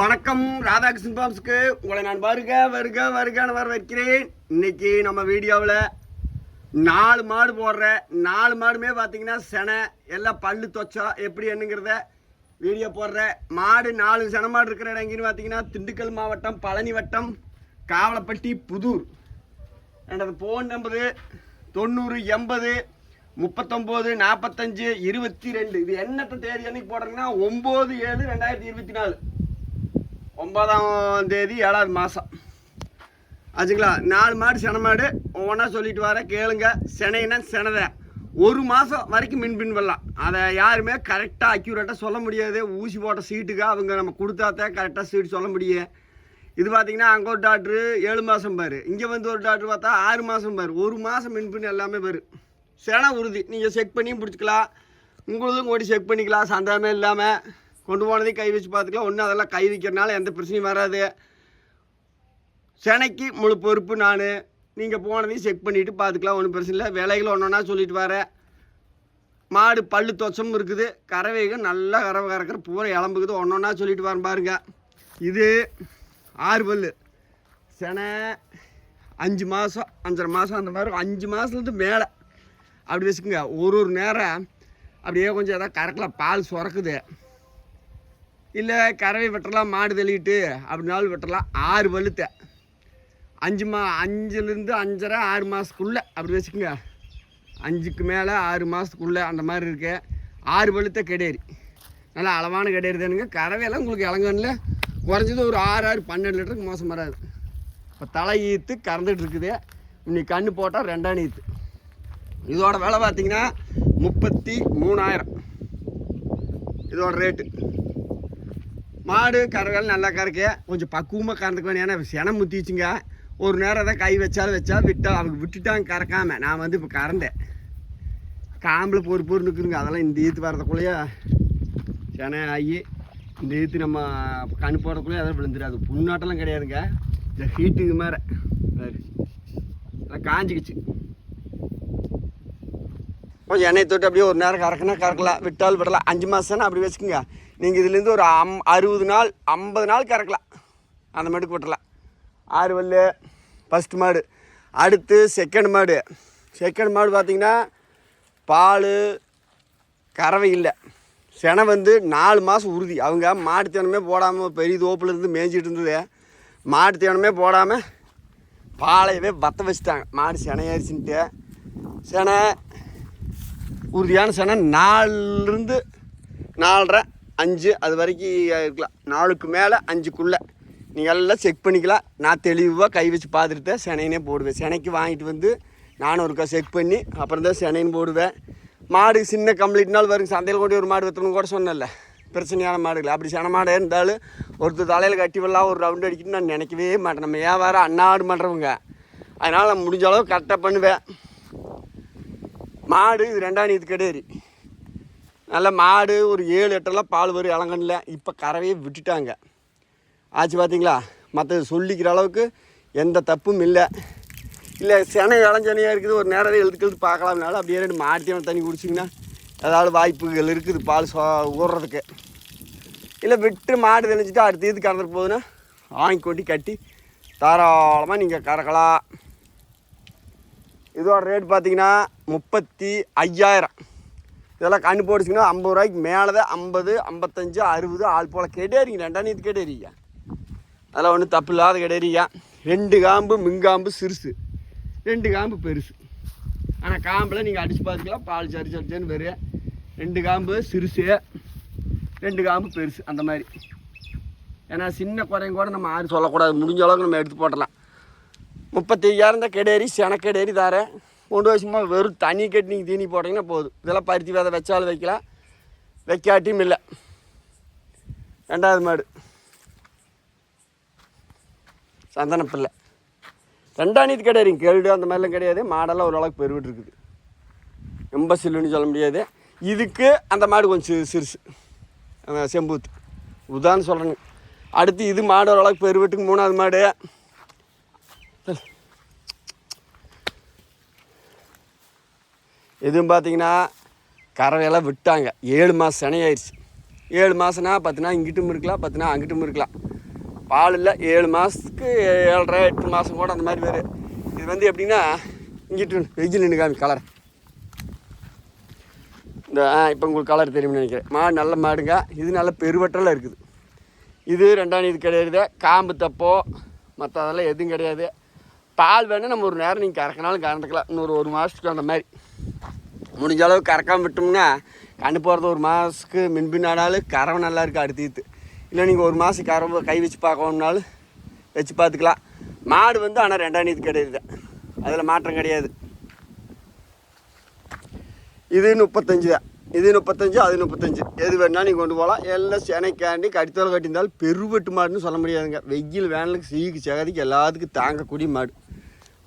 வணக்கம் ராதாகிருஷ்ணன் பாம்ஸ்க்கு. உங்களை நான் வருக வருக வருகன்னு வர வைக்கிறேன் இன்னைக்கு நம்ம வீடியோவில் நாலு மாடு போடுற நாலு மாடுமே பார்த்தீங்கன்னா செனை எல்லாம் பல்லு தொச்சா எப்படி என்னங்கிறத வீடியோ போடுற மாடு நாலு செனை மாடு இருக்கிற இடம் எங்கேன்னு பார்த்தீங்கன்னா திண்டுக்கல் மாவட்டம் பழனி வட்டம் காவலப்பட்டி புதூர். எனது ஃபோன் நம்பரு தொண்ணூறு எண்பது முப்பத்தொம்போது நாற்பத்தஞ்சு இருபத்தி ரெண்டு. இது என்னத்தை தேதி என்னைக்கு போடுறீங்கன்னா ஒம்பது ஏழு ரெண்டாயிரத்தி இருபத்தி நாலு. ஒன்பதாம் தேதி ஏழாவது மாதம் ஆச்சுங்களா? நாலு மாடு சென மாடு ஒவ்வொன்றா சொல்லிட்டு வர கேளுங்க. செனைனா செனதை. ஒரு மாதம் வரைக்கும் மின் பின் பண்ணலாம் அதை யாருமே கரெக்டாக அக்யூரேட்டாக சொல்ல முடியாது. ஊசி போட்ட சீட்டுக்கு அவங்க நம்ம கொடுத்தாத்தான் கரெக்டாக சீட்டு சொல்ல முடியும். இது பார்த்தீங்கன்னா அங்கே ஒரு டாக்டரு ஏழு மாதம் பாரு. இங்கே வந்து ஒரு டாக்டர் பார்த்தா ஆறு மாதம் பாரு. ஒரு மாதம் மின்பின் எல்லாமே பாரு. சென உறுதி. நீங்கள் செக் பண்ணியும் பிடிச்சிக்கலாம். உங்களுதும் ஓடி செக் பண்ணிக்கலாம். சந்தேகமே இல்லாமல் கொண்டு போனதையும் கை வச்சு பார்த்துக்கலாம். ஒன்றும் அதெல்லாம் கை வைக்கிறனால எந்த பிரச்சனையும் வராது. சென்னைக்கு முழு பொறுப்பு நான். நீங்கள் போனதையும் செக் பண்ணிவிட்டு பார்த்துக்கலாம். ஒன்றும் பிரச்சனை இல்லை. விலைகள் ஒன்று ஒன்றா சொல்லிட்டு வரேன் மாடு பல்லு தொச்சமும் இருக்குது. கறவைகள் நல்லா கறவை கறக்கிற பூரா இளம்புக்குது ஒன்று ஒன்றா சொல்லிட்டு வரேன் பாருங்க. இது ஆறு பல் செனை அஞ்சு மாதம் அஞ்சரை மாதம் அந்த மாதிரி அஞ்சு மாதத்துலேருந்து மேலே. அப்படி வச்சுக்கோங்க. ஒரு ஒரு நேரம் அப்படியே கொஞ்சம் எதாவது கறக்கலாம் பால் சுரக்குது. இல்லை கறவை வெட்டலாம் மாடு தள்ளிட்டு அப்படின்னாலும் வெட்டலாம். ஆறு வலுத்தை. அஞ்சு மா அஞ்சுலேருந்து அஞ்சரை ஆறு மாதத்துக்குள்ளே அப்படி வச்சுக்கோங்க. அஞ்சுக்கு மேலே ஆறு மாதத்துக்குள்ளே அந்த மாதிரி இருக்கு. ஆறு வலுத்த கெடேரி. நல்லா அளவான கெடேரி தானுங்க. கறவையெல்லாம் உங்களுக்கு இளங்கன்ல குறைஞ்சது ஒரு ஆறு ஆறு பன்னெண்டு லிட்டருக்கு மோசம் வராது. இப்போ தலை ஈத்து கறந்துட்டு இருக்குது. இன்னைக்கு கண்ணு போட்டால் ரெண்டாம் ஈத்து. இதோட விலை பார்த்தீங்கன்னா முப்பத்தி மூணாயிரம். இதோட ரேட்டு. மாடு கறவைகள் நல்லா கறக்க. கொஞ்சம் பக்குவமாக கறந்துக்க வேணும் ஏன்னா செனம் முத்திச்சுங்க. ஒரு நேரம் தான் கை வச்சாலும் வச்சா விட்டா அவங்க விட்டுட்டாங்க கறக்காம. நான் வந்து இப்போ கறந்தேன். காம்பில் பொறு பொறு நிற்குதுங்க அதெல்லாம் இந்த ஈத்து வரதுக்குள்ளேயே சென ஆகி இந்த ஈத்து நம்ம கண் போடுறதுக்குள்ளேயே அதெல்லாம் விழுந்துடும் அது புண்ணாட்டெல்லாம் கிடையாதுங்க. இந்த ஹீட்டுக்கு மேலே. காஞ்சிக்கிச்சு. கொஞ்சம் எண்ணெய் தொட்டு அப்படியே ஒரு நேரம் கறக்குனா கறக்கலாம். விட்டால் விடலாம். அஞ்சு மாதம்னா அப்படி வச்சுக்கோங்க. நீங்கள் இதுலேருந்து ஒரு அம் அறுபது நாள் ஐம்பது நாள் கறக்கலாம். அந்த மாட்டுக்கு விட்டலாம் ஆறு வல்லு ஃபஸ்ட்டு மாடு. அடுத்து செகண்ட் மாடு. செகண்ட் மாடு பார்த்திங்கன்னா பால் கறவை இல்லை. செனை வந்து நாலு மாதம் உறுதி. அவங்க மாட்டு தேனமே போடாமல் பெரிய தோப்பில் இருந்து மேய்ஞ்சிட்டு இருந்தது. மாட்டு தேனமே போடாமல் பாலையவே பற்ற வச்சுட்டாங்க. மாடு செனையாரிச்சுன்ட்டு செனை உறுதியான செனை நாலுலேருந்து நாலரை அஞ்சு அது வரைக்கும் இருக்கலாம். நாலுக்கு மேலே அஞ்சுக்குள்ளே. நீங்கள் எல்லாம் செக் பண்ணிக்கலாம். நான் தெளிவாக கை வச்சு பார்த்துட்டு தான் செனைனே போடுவேன். செனைக்கு வாங்கிட்டு வந்து நானும் ஒருக்கா செக் பண்ணி அப்புறம் தான் செனைன்னு போடுவேன். மாடு சின்ன கம்ப்ளீட் நாள் வரும். சந்தையில் கொண்டு ஒரு மாடு விற்றணும் கூட சொன்னல பிரச்சனையான மாடுகள். அப்படி சென மாடு இருந்தாலும் ஒருத்தர் தலையில் கட்டி வரலாம் ஒரு ரவுண்டு அடிக்கணும்னு நான் நினைக்கவே மாட்டேன். நம்ம வியாபாரம் அன்னாடு பண்ணுறவங்க அதனால் நான் முடிஞ்ச அளவு கரெக்டாக பண்ணுவேன். மாடு இது ரெண்டாம் நீத்து கிடையாது நல்ல மாடு ஒரு ஏழு எட்டெல்லாம் பால் வரும் இளங்கன்ல இப்போ கறவையே விட்டுட்டாங்க. ஆச்சு பார்த்தீங்களா மற்றது சொல்லிக்கிற அளவுக்கு எந்த தப்பும் இல்லை. இல்லை செனை இளஞ்சனையாக இருக்குது. ஒரு நேரம் எழுத்து எழுத்து பார்க்கலாம்னாலும் அப்படியே ரெண்டு மாட்டியான தண்ணி குடிச்சிங்கன்னா ஏதாவது வாய்ப்புகள் இருக்குது பால் சோ ஊடுறதுக்கு இல்லை விட்டு மாடு தெளிச்சிட்டு அடுத்த இது கறந்துட்டு போகுதுன்னா வாங்கி கொட்டி கட்டி தாராளமாக நீங்கள் கறக்கலாம். இதோட ரேட் பார்த்தீங்கன்னா முப்பத்தி ஐயாயிரம். இதெல்லாம் கண்ணு போடுச்சிங்கன்னா ஐம்பது ரூபாய்க்கு மேலே தான் ஐம்பது ஐம்பத்தஞ்சு அறுபது ஆள் போல் கெடேறிங்க ரெண்டாம் நீத்து கெடேறிங்க அதெல்லாம் ஒன்றும் தப்பு இல்லாத கெடேறியா ரெண்டு காம்பு மிங்காம்பு சிறுசு. ரெண்டு காம்பு பெருசு. ஆனால் காம்பில் நீங்கள் அடித்து பார்த்துக்கலாம் பால் சரி சரிச்சேன்னு வரும் ரெண்டு காம்பு சிறுசு. ரெண்டு காம்பு பெருசு. அந்த மாதிரி. ஏன்னா சின்ன குறையும் கூட நம்ம யாரும் சொல்லக்கூடாது. முடிஞ்ச அளவுக்கு நம்ம எடுத்து போட்டலாம் முப்பத்தி ஐயாயிரம் தான் கெடேரி செனக்கெடேரி தாரேன் கொண்டு போய் சும்மா வெறும் தண்ணி கட்டி நீங்கள் தீனி போட்டிங்கன்னா போதும். இதெல்லாம் பருத்தி விதை வச்சாலும் வைக்கலாம். வைக்காட்டியும் இல்லை. ரெண்டாவது மாடு. சந்தன பிள்ளை. ரெண்டாம் நீதி கிடையாதுங்க கேடு அந்த மாதிரிலாம் கிடையாது. மாடெல்லாம் ஓரளவுக்கு பெருவிட்டு இருக்குது ரொம்ப சில்லுன்னு சொல்ல முடியாது. இதுக்கு அந்த மாடு கொஞ்சம் சிறுசு. அந்த செம்பூத்து. உதாரணம் சொல்கிறேங்க அடுத்து இது மாடு ஓரளவுக்கு பெருவிட்டுக்கு மூணாவது மாடு. இதுவும் பார்த்தீங்கன்னா கறவையெல்லாம் விட்டாங்க. ஏழு மாதம் சனையாயிருச்சு. ஏழு மாதம்னா பார்த்தினா இங்கிட்டும் இருக்கலாம் பார்த்தினா அங்கிட்டும் இருக்கலாம். பால் இல்லை ஏழு மாதத்துக்கு ஏழரை எட்டு மாதம் கூட அந்த மாதிரி வரும் இது வந்து எப்படின்னா இங்கிட்டு வெஜ்ஜில் நின்று காமி கலர். இந்த இப்போ உங்களுக்கு கலர் தெரியும்னு நினைக்கிறேன். மாடு நல்ல மாடுங்க. இது நல்ல பெருவற்றலாக இருக்குது. இது ரெண்டாம் இது கிடையாது. காம்பு தப்போ மற்ற அதெல்லாம் எதுவும் கிடையாது. பால் வேணால் நம்ம ஒரு நேரம் நீங்கள் கறக்கினாலும் கறந்துக்கலாம். இன்னொரு ஒரு மாதத்துக்கு அந்த மாதிரி. முடிஞ்ச அளவு கறக்காமல் விட்டோம்னா கண்டு போகிறது ஒரு மாதத்துக்கு மின்பின் ஆனாலும் கறவை நல்லா இருக்குது அடுத்து இல்லை நீங்கள் ஒரு மாதம் கறவை கை வச்சு பார்க்கணும்னாலும் வச்சு பார்த்துக்கலாம். மாடு வந்து ஆனால் ரெண்டாம் நீதி கிடையாது. அதில் மாற்றம் கிடையாது. இது முப்பத்தஞ்சு தான். இது முப்பத்தஞ்சு அது முப்பத்தஞ்சு. எது வேணாலும் நீங்கள் கொண்டு போகலாம். எல்லாம் செனைக்காண்டி கடித்தோலை கட்டியிருந்தாலும் பெருவெட்டு மாடுன்னு சொல்ல முடியாதுங்க. வெயில் வேனலுக்கு சீக்கு சகதிக்கு எல்லாத்துக்கும் தாங்கக்கூடிய மாடு.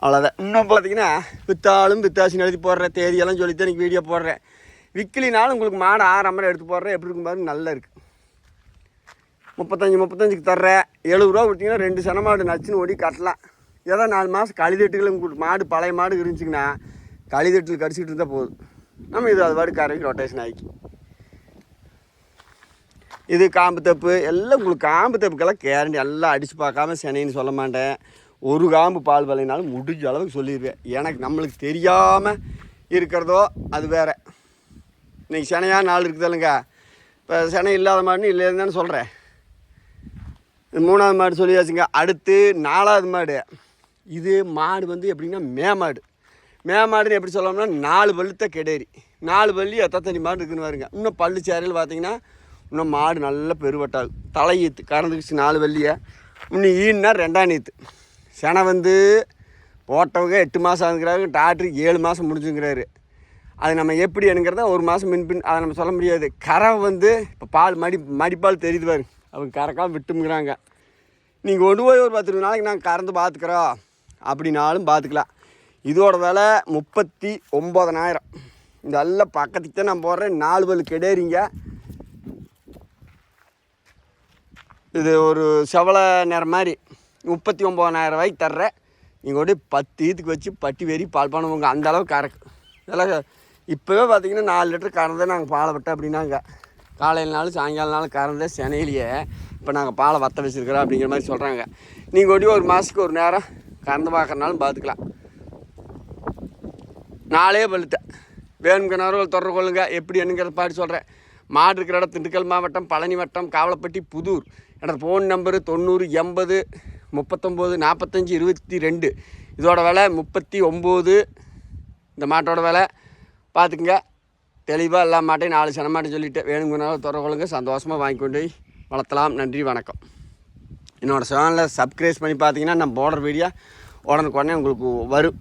அவ்வளோதான் இன்னும் பார்த்தீங்கன்னா வித்தாலும் வித்தாசி எழுதி போடுறேன் தேதியெல்லாம் சொல்லித்தான் எனக்கு வீடியோ போடுறேன். விற்கலினாலும் உங்களுக்கு மாடு ஆறாமரம் எடுத்து போடுறேன். எப்படி இருக்கும் பாருங்க நல்லா இருக்குது முப்பத்தஞ்சு முப்பத்தஞ்சுக்கு தர்றேன். எழுபது ரூபா விட்டிங்கன்னா ரெண்டு சன மாடு நச்சுன்னு ஓடி கட்டலாம். ஏதோ நாலு மாதம் கழிதட்டுகள் உங்களுக்கு மாடு பழைய மாடு இருந்துச்சுங்கன்னா கழிதட்டில் கடிச்சிக்கிட்டு இருந்தால் போதும். நம்ம இது அது பாடு கரைக்கு ரொட்டேஷன் ஆகி இது காம்பு தப்பு எல்லாம் உங்களுக்கு காம்பு தப்புக்கெல்லாம் கேரண்டி எல்லாம் அடித்து பார்க்காம சென்னைன்னு சொல்ல மாட்டேன். ஒரு காம்பு பால் விலைனாலும் முடிஞ்ச அளவுக்கு சொல்லிடுவேன். எனக்கு நம்மளுக்கு தெரியாமல் இருக்கிறதோ அது வேறு. இன்றைக்கி செனையாக நாள் இருக்குதுல்லைங்க இப்போ செனை இல்லாத மாடுன்னு இல்லைன்னு தானே சொல்கிறேன் இது மூணாவது மாடு சொல்லியாச்சுங்க. அடுத்து நாலாவது மாடு. இது மாடு வந்து எப்படின்னா மே மாடு. மே மாடுன்னு எப்படி சொல்லணும்னா நாலு பல்லுத்த கெடேரி. நாலு பல்லி எத்தனை மாடு இருக்குன்னு வருங்க இன்னும் பல்லு சேரையில் பார்த்தீங்கன்னா இன்னும் மாடு நல்ல பெருவட்டாள் தலையீத்து கறந்துக்குச்சு நாலு வள்ளியை இன்னும் ஈன்னா ரெண்டாம் நீத்து. செனை வந்து போட்டவங்க எட்டு மாதம் ஆகுங்கிறாரு டாக்டருக்கு ஏழு மாதம் முடிஞ்சுங்கிறாரு. அது நம்ம எப்படி என்னங்கிறத ஒரு மாதம் மின்பின் அதை நம்ம சொல்ல முடியாது. கரை வந்து இப்போ பால் மடி மடிப்பால் தெரியுது பாரு. அவங்க கறக்காம விட்டுங்கிறாங்க நீங்கள் கொண்டு போய் ஒரு பத்து நாளைக்கு நாங்கள் கறந்து பார்த்துக்குறோம் அப்படின்னாலும் பார்த்துக்கலாம் இதோட விலை முப்பத்தி ஒம்பதனாயிரம் இந்த எல்லாம் பக்கத்துக்கு தான் நான் போடுறேன். நாலு பல் கெடேறிங்க இது ஒரு செவலை நேரம் மாதிரி. முப்பத்தி ஒம்பதனாயிரம் ரூபாய்க்கு தர்றேன். நீங்கள் கொண்டு பத்து ஈத்துக்கு வச்சு பட்டி வெறி பால் பண்ணுவோங்க அந்த அளவுக்கு கறக்கு. இதெல்லாம் இப்போவே பார்த்தீங்கன்னா நாலு லிட்டர் கறந்தே நாங்கள் பாலை விட்டோம் அப்படின்னாங்க. காலையில் நாள் சாயங்காலம் நாள் கறந்தே சென்னையிலேயே இப்போ நாங்கள் பாலை வத்த வச்சுருக்கிறோம் அப்படிங்கிற மாதிரி சொல்கிறாங்க நீங்கள் ஒடி ஒரு மாதத்துக்கு ஒரு நேரம் கறந்து பார்க்குறனாலும் பார்த்துக்கலாம் நாளே பழுத்த. வேணுங்கிறவர்கள் தொடர்பு கொள்ளுங்க. எப்படி என்னங்கிறத பாடி சொல்கிறேன் மாடு இருக்கிற இடம் திண்டுக்கல் மாவட்டம் பழனி வட்டம் காவலப்பட்டி புதூர். என்னோட ஃபோன் நம்பரு தொண்ணூறு எண்பது முப்பத்தொம்போது நாற்பத்தஞ்சு இருபத்தி ரெண்டு. இதோட விலை முப்பத்தி ஒம்பது. இந்த மாட்டோட விலை. பார்த்துக்குங்க. தெளிவாக எல்லா மாட்டையும் நாலு சன சொல்லிவிட்டு சொல்லிட்டு வேணுங்கிறனால தொடர்பு சந்தோஷமாக வாங்கி கொண்டு போய் வளர்த்தலாம். நன்றி வணக்கம். என்னோடய சேனலை சப்ஸ்கிரைப் பண்ணி பார்த்தீங்கன்னா நான் போடுற வீடியோ உடனுக்குடனே உங்களுக்கு வரும்.